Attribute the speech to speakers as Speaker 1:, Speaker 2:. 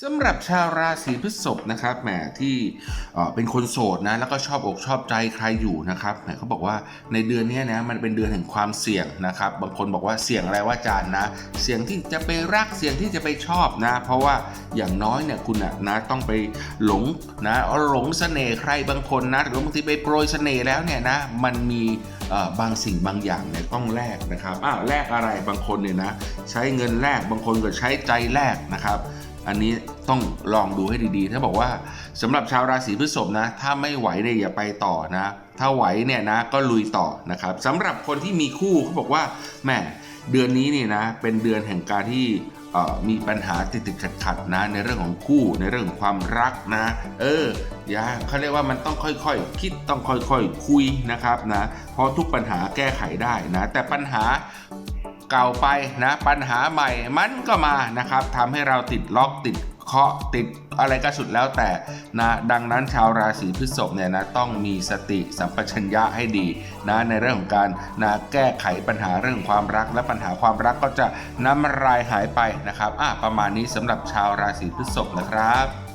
Speaker 1: สำหรับชาวราศีพฤษภนะครับแหมที่เป็นคนโสดนะแล้วก็ชอบอกชอบใจใครอยู่นะครับแหมเขาบอกว่าในเดือนนี้นะมันเป็นเดือนแห่งความเสี่ยงนะครับ บางคนบอกว่าเสี่ยงอะไรว่าจารย์นะ เสี่ยงที่จะไปรักเสี่ยงที่จะไปชอบนะ เพราะว่าอย่างน้อยเนี่ยคุณนะนะต้องไปหลงนะหลงเสน่ห์ใครบางคนนะหรือบางทีไปโปรยเสน่ห์แล้วเนี่ยนะมันมีบางสิ่งบางอย่างเนี่ยต้องแลกนะครับอ้าวแลกอะไรบางคนเนี่ยนะใช้เงินแลกบางคนก็ใช้ใจแลกนะครับ อันนี้ต้องลองดูให้ดีๆ ถ้าบอกว่าสำหรับชาวราศีพฤษภนะ ถ้าไม่ไหวเนี่ยอย่าไปต่อนะ ถ้าไหวเนี่ยนะก็ลุยต่อนะครับสำหรับคนที่มีคู่เขาบอกว่าแหมเดือนนี้นี่นะ เป็นเดือนแห่งการที่มีปัญหาติดติดขัดขัดๆนะ ในเรื่องของคู่ในเรื่องของความรักนะ เอออย่าเขาเรียกว่ามันต้องค่อยๆคิดต้องค่อยๆคุยนะครับนะเพราะทุกปัญหาแก้ไขได้นะ แต่ปัญหา เก่าไปนะปัญหาใหม่มันก็มานะครับทำให้เราติดล็อกติดเคาะติดอะไรก็สุดแล้วแต่นะดังนั้นชาวราศีพฤษภเนี่ยนะต้องมีสติสัมปชัญญะให้ดีนะในเรื่องของการนะแก้ไขปัญหาเรื่องความรัก และปัญหาความรักก็จะน้ำรายหายไปนะครับอะประมาณนี้สำหรับชาวราศีพฤษภนะครับ